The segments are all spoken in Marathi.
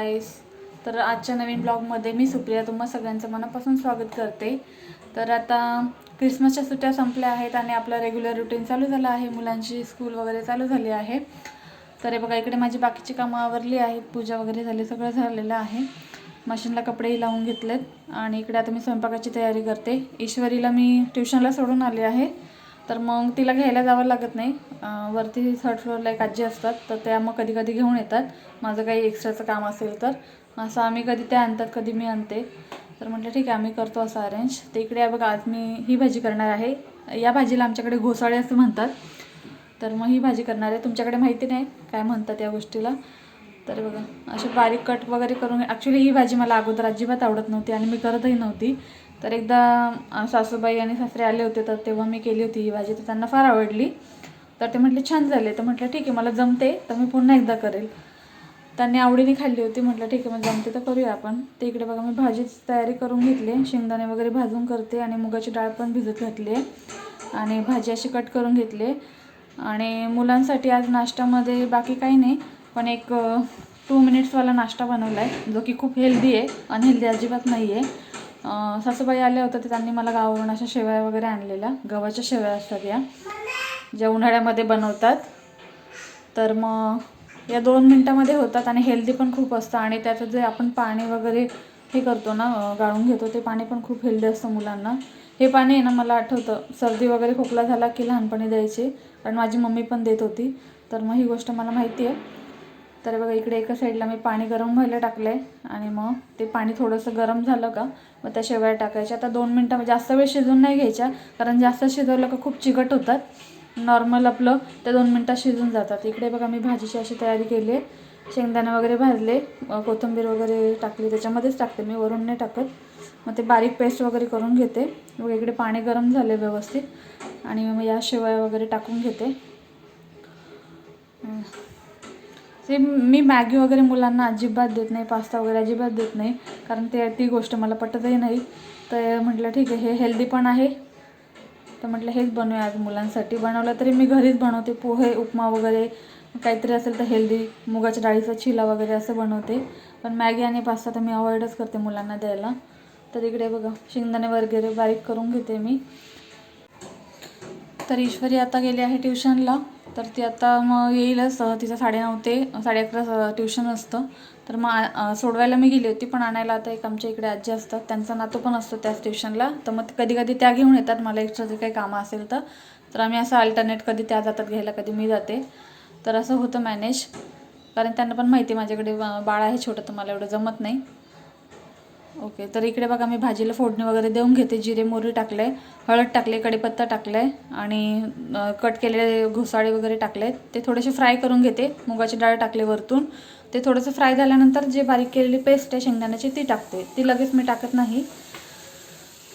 गाईस तर आजच्या नवीन ब्लॉगमध्ये मी सुप्रिया तुम्हा सगळ्यांचं मनापासून स्वागत करते. तर आता क्रिसमसच्या सुट्ट्या संपल्या आहेत आणि आपला रेग्युलर रुटीन चालू झालं आहे. मुलांची स्कूल वगैरे चालू झाली आहे. तर हे बघा इकडे माझी बाकीची कामं आवरली आहेत. पूजा वगैरे झाली सगळं झालेलं आहे. मशीनला कपडेही लावून घेतलेत. आणि इकडे आता मी स्वयंपाकाची तयारी करते. ईश्वरीला मी ट्युशनला सोडून आले आहे. तर मग तिला घ्यायला जावं लागत नाही. वरती थर्ड फ्लोअरला एक आजी असतात तर त्या मग कधी कधी घेऊन येतात. माझं काही एक्स्ट्राचं काम असेल तर. असं आम्ही कधी त्या आणतात कधी मी आणते. तर म्हटलं ठीक आहे आम्ही करतो असं अरेंज तर इकडे बघा आज मी ही भाजी करणार आहे. या भाजीला आमच्याकडे घोसाळे असं म्हणतात. तर मग ही भाजी करणार आहे. तुमच्याकडे माहिती नाही काय म्हणतात या गोष्टीला. तर बघा असे बारीक कट वगैरे करून ॲक्च्युली ही भाजी मला अगोदर अजिबात आवडत नव्हती आणि मी करतही नव्हती. तर एकदा सासूबाई आणि सासरे आले होते तर तेव्हा मी केली होती ही भाजी तर त्यांना फार आवडली. तर ते म्हटले छान झाले. तर म्हटलं ठीक आहे मला जमते तर मी पुन्हा एकदा करेल. त्यांनी आवडीने खाल्ली होती म्हटलं ठीक आहे मग जमते तर करूया आपण. ते इकडे बघा मी भाजीची तयारी करून घेतली शेंगदाणे वगैरे भाजून करते आणि मुगाची डाळ पण भिजत घातली आहे आणि भाजी अशी कट करून घेतली. आणि मुलांसाठी आज नाश्त्यामध्ये बाकी काही नाही पण एक टू मिनिट्सवाला नाश्ता बनवला आहे जो की खूप हेल्दी आहे अनहेल्दी अजिबात नाही आहे सासूबाई आल्या होत्या तर त्यांनी मला गावावरून अशा शेवया वगैरे आणलेल्या. गव्हाच्या शेवया असतात या ज्या उन्हाळ्यामध्ये बनवतात. तर मग या दोन मिनटामध्ये होतात आणि हेल्दी पण खूप असतं. आणि त्याचं जे आपण पाणी वगैरे हे करतो ना गाळून घेतो ते पाणी पण खूप हेल्दी असतं मुलांना. हे पाणी आहे ना मला आठवतं. सर्दी वगैरे खोकला झाला की लहानपणी द्यायचे. कारण माझी मम्मी पण देत होती. तर मग ही गोष्ट मला माहिती आहे. तर बघा इकडे एका साईडला मी पाणी गरम व्हायला टाकलं आहे आणि मग ते पाणी थोडंसं गरम झालं का मग त्या शेवया टाकायच्या. आता दोन मिनटं म्हणजे जास्त वेळ शिजवून नाही घ्यायच्या कारण जास्त शिजवलं का खूप चिकट होतात. नॉर्मल आपलं त्या दोन मिनटात शिजून जातात. इकडे बघा मी भाजीची अशी तयारी केली आहे शेंगदाणे वगैरे भाजले कोथिंबीर वगैरे टाकली त्याच्यामध्येच टाकते मी वरून नाही टाकत. मग ते बारीक पेस्ट वगैरे करून घेते. मग इकडे पाणी गरम झाले व्यवस्थित. आणि मग या शेवया वगैरे टाकून घेते. ते मी मॅगी वगैरे मुलांना अजिबात देत नाही पास्ता वगैरे अजिबात देत नाही. कारण ते ती गोष्ट मला पटतही नाही. तर म्हटलं ठीक आहे हे हेल्दी पण आहे. तर म्हटलं हेच बनवूया आज मुलांसाठी. बनवलं तरी मी घरीच बनवते. पोहे उपमा वगैरे काहीतरी असेल तर हेल्दी मुगाच्या डाळीचा चिला वगैरे असं बनवते. पण मॅगी आणि पास्ता तर मी अवॉइडच करते मुलांना द्यायला. तर इकडे बघा शेंगदाणे वगैरे बारीक करून घेते मी. तर ईश्वरी आता गेली आहे ट्युशनला. तर ती आता मग येईलच तिचं साडेनऊ ते साडे अकरा ट्युशन असतं. तर मग सोडवायला मी गेली होती पण आणायला आता एक आमच्या इकडे आजी असतात. त्यांचा नातू पण असतो त्याच ट्युशनला. तर मग कधी कधी त्या घेऊन येतात. मला एक्स्ट्रा जे काही कामं असेल तर. तर आम्ही असं अल्टरनेट कधी त्या जातात घ्यायला कधी मी जाते. तर असं होतं मॅनेज कारण त्यांना पण माहिती आहे माझ्याकडे बाळ आहे छोटं तर मला एवढं जमत नाही. ओके तर इकडे बघा मी भाजीला फोडणी वगैरे देऊन घेते. जिरे मोहरी टाकले हळद टाकले कढीपत्ता टाकले आणि कट केलेले घोसाळे वगैरे टाकले. ते थोडेसे फ्राय करून घेते. मुगाची डाळ टाकले वरतून. ते थोडंसं फ्राय झाल्यानंतर जे बारीक केलेली पेस्ट आहे शेंगदाण्याची ती टाकते. ती लगेच मी टाकत नाही.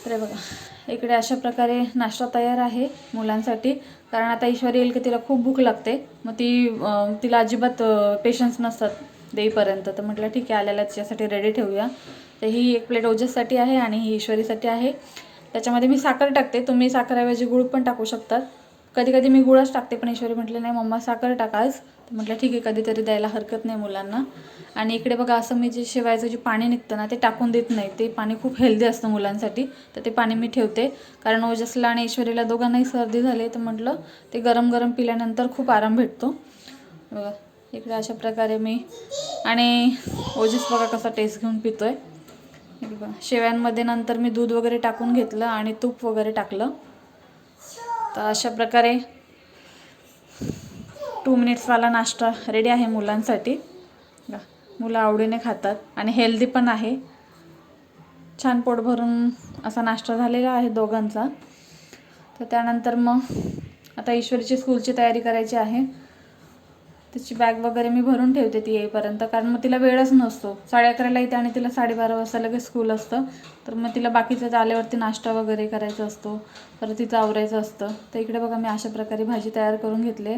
तर बघा इकडे अशा प्रकारे नाश्ता तयार आहे मुलांसाठी. कारण आता ईश्वरी येईल की तिला खूप भूक लागते. मग ती तिला अजिबात पेशन्स नसतात देईपर्यंत. तर म्हटलं ठीक आहे आल्याला तिच्यासाठी रेडी ठेवूया. तर ही एक प्लेट ओजससाठी आहे आणि ही ईश्वरीसाठी आहे. त्याच्यामध्ये मी साखर टाकते. तुम्ही साखरऐवजी गुळ पण टाकू शकतात. कधी कधी मी गुळच टाकते पण ईश्वरी म्हटले नाही मम्मा साखर टाकाच तर म्हटलं ठीक आहे कधीतरी द्यायला हरकत नाही मुलांना. आणि इकडे बघा असं मी जे शिवायचं जे पाणी निघतं ना ते टाकून देत नाही. ते पाणी खूप हेल्दी असतं मुलांसाठी. तर ते पाणी मी ठेवते. कारण ओजसला आणि ईश्वरीला दोघांनाही सर्दी झाली तर म्हटलं ते गरम गरम पिल्यानंतर खूप आराम भेटतो. बघा इकडे अशा प्रकारे मी आणि ओजस बघा कसा टेस्ट घेऊन पितो आहे बघा. शेव्यांमध्ये नंतर मी दूध वगैरे टाकून घेतलं आणि तूप वगैरे टाकलं. तर अशा प्रकारे टू मिनिट्सवाला नाश्ता रेडी आहे मुलांसाठी. मुलं आवडीने खातात आणि हेल्दी पण आहे. छान पोट भरून असा नाश्ता झालेला आहे दोघांचा. तर त्यानंतर मग आता ईश्वरीची स्कूलची तयारी करायची आहे. तिची बॅग वगैरे मी भरून ठेवते ती येईपर्यंत. कारण मग तिला वेळच नसतो. साडे अकराला येते आणि तिला साडेबारा वाजता लगेच स्कूल असतं. तर मग तिला बाकीचं आल्यावरती नाश्ता वगैरे करायचा असतो. तर तिचं आवरायचं असतं. तर इकडे बघा मी अशा प्रकारे भाजी तयार करून घेतले.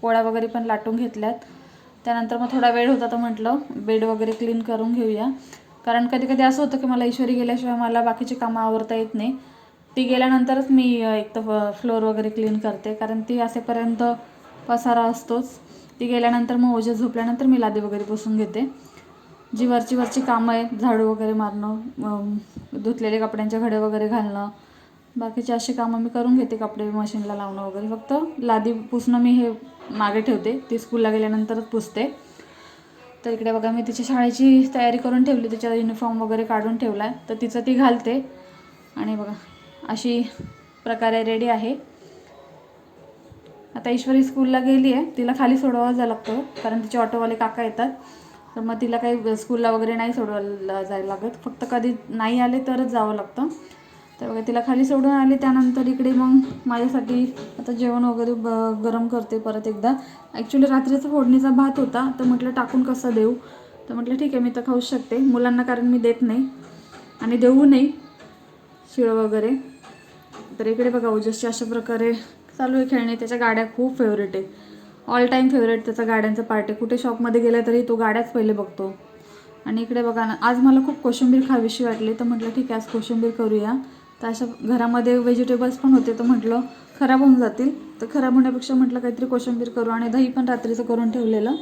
पोळ्या वगैरे पण लाटून घेतल्यात. त्यानंतर मग थोडा वेळ होता तर म्हटलं बेड वगैरे क्लीन करून घेऊया. कारण कधी कधी असं होतं की मला ईश्वरी गेल्याशिवाय मला बाकीचे कामं आवरता येत नाही. ती गेल्यानंतरच मी एक तर फ्लोअर वगैरे क्लीन करते. कारण ती असेपर्यंत पसारा असतोच. ती गेल्यानंतर मग ओझे झोपल्यानंतर मी लादी वगैरे पुसून घेते. जी वरची वरची कामं आहेत झाडू वगैरे मारणं धुतलेले कपड्यांच्या घडे वगैरे घालणं. बाकीचे अशी कामं मी करून घेते कपडे मशीनला लावणं वगैरे. फक्त लादी पुसणं मी हे मागे ठेवते. ती स्कूलला गेल्यानंतरच पुसते. तर इकडे बघा मी तिच्या शाळेची तयारी करून ठेवली तिचा युनिफॉर्म वगैरे काढून ठेवला आहे तर तिचं ती घालते. आणि बघा अशी प्रकारे रेडी आहे. आता ईश्वरी स्कूलला गेली आहे. तिला खाली सोडवावं जावं लागतं कारण तिचे ऑटोवाले काका येतात. तर मग तिला काही स्कूलला वगैरे नाही सोडवायला जायला लागत. फक्त कधी नाही आले तरच जावं लागतं. तर बघा तिला खाली सोडून आले. त्यानंतर इकडे मग माझ्यासाठी आता जेवण वगैरे ब गरम करते परत एकदा. ॲक्च्युली रात्रीचा फोडणीचा भात होता. तर म्हटलं टाकून कसं देऊ? तर म्हटलं ठीक आहे मी तर खाऊच शकते. मुलांना कारण मी देत नाही आणि देऊ नाही शिळ वगैरे. तर इकडे बघा ओजसची अशा प्रकारे चालू आहे खेळणे त्याच्या गाड्या खूप फेवरेट आहे ऑल टाईम फेवरेट त्याचा गाड्यांचा पार्ट आहे. कुठे शॉपमध्ये गेला तरी तो गाड्याच पहिले बघतो. आणि इकडे बघा ना आज मला खूप कोशिंबीर खावीशी वाटली तर म्हटलं ठीक आहे आज कोशिंबीर करूया. तर अशा घरामध्ये व्हेजिटेबल्स पण होते तर म्हटलं खराब होऊन जातील. तर खराब होण्यापेक्षा म्हटलं काहीतरी कोशिंबीर करू आणि दही पण रात्रीचं करून ठेवलेलं.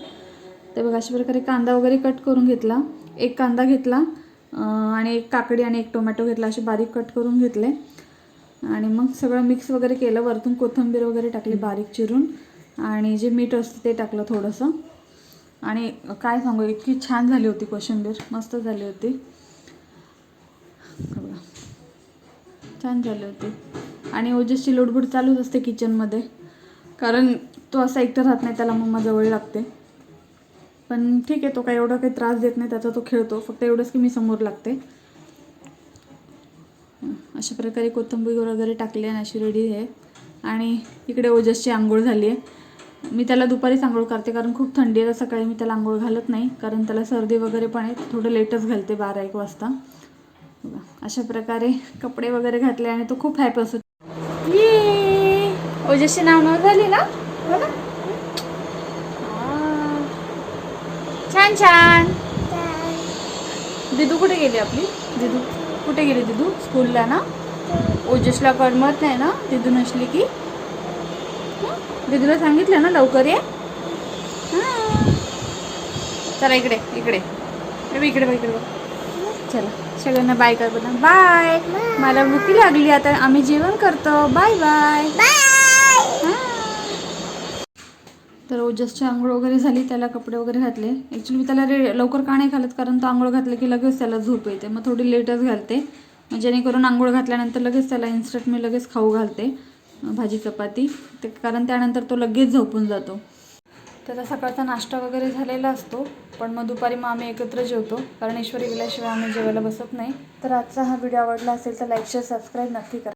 ते बघा अशा प्रकारे कांदा वगैरे कट करून घेतला. एक कांदा घेतला आणि एक काकडी आणि एक टोमॅटो घेतला असे बारीक कट करून घेतले. आणि मग सगळं मिक्स वगैरे केलं. वरतून कोथिंबीर वगैरे टाकली बारीक चिरून. आणि जे मीठ असतं ते टाकलं थोडंसं. आणि काय सांगू इतकी छान झाली होती कोशिंबीर. मस्त झाली होती. बघा. छान झाली होती. आणि ओजसची लुडबुड चालूच असते किचनमध्ये कारण तो असा एकटं राहत नाही त्याला मम्मा जवळ लागते. पण ठीक आहे तो काय एवढा काही त्रास देत नाही त्याचा तो खेळतो. फक्त एवढंच की मी समोर लागते. अशा प्रकारे कोथिंबीर वगैरे टाकली आणि अशी रेडी आहे. आणि इकडे ओजसची आंघोळ झाली आहे. मी त्याला दुपारीच आंघोळ करते कारण खूप थंडी आहे तर सकाळी मी त्याला आंघोळ घालत नाही कारण त्याला सर्दी वगैरे पण आहे. थोडं लेटच घालते बारा एक वाजता. बघा, अशा प्रकारे कपडे वगैरे घातले आणि तो खूप हॅपी असतो. ये! ओजसची नाव नाव झाली ना. छान. छान. दिदू कुठे गेली आपली? दिदू? कुठे गेली दिदू स्कूलला ना? ओजसला करमत नाही ना? दिदू नसली की? दिदूला सांगितलं ना लवकर ये. चला इकडे इकडे. इकडे बघ, इकडे बघ. चला सगळ्यांना बाय कर बघा बाय मला भुकी लागली आता. आम्ही जेवण करतो. बाय बाय हां. तर ओजसची आंघोळ वगैरे झाली त्याला कपडे वगैरे घातले. ॲक्च्युली मी त्याला रे लवकर का नाही घालत? कारण तो आंघोळ घातलं की लगेच त्याला झोप येते. मग थोडी लेटच घालते. मग जेणेकरून आंघोळ घातल्यानंतर लगेच त्याला इन्स्टंट मी लगेच खाऊ घालते भाजी चपाती. ते कारण त्यानंतर तो लगेच झोपून जातो. त्याचा सकाळचा नाश्ता वगैरे झालेला असतो. पण मग दुपारी मग आम्ही एकत्र जेवतो. कारण ईश्वरी गेल्याशिवाय आम्ही जेवायला बसत नाही. तर आजचा हा व्हिडिओ आवडला असेल तर लाईक शेअर सबस्क्राईब नक्की करा.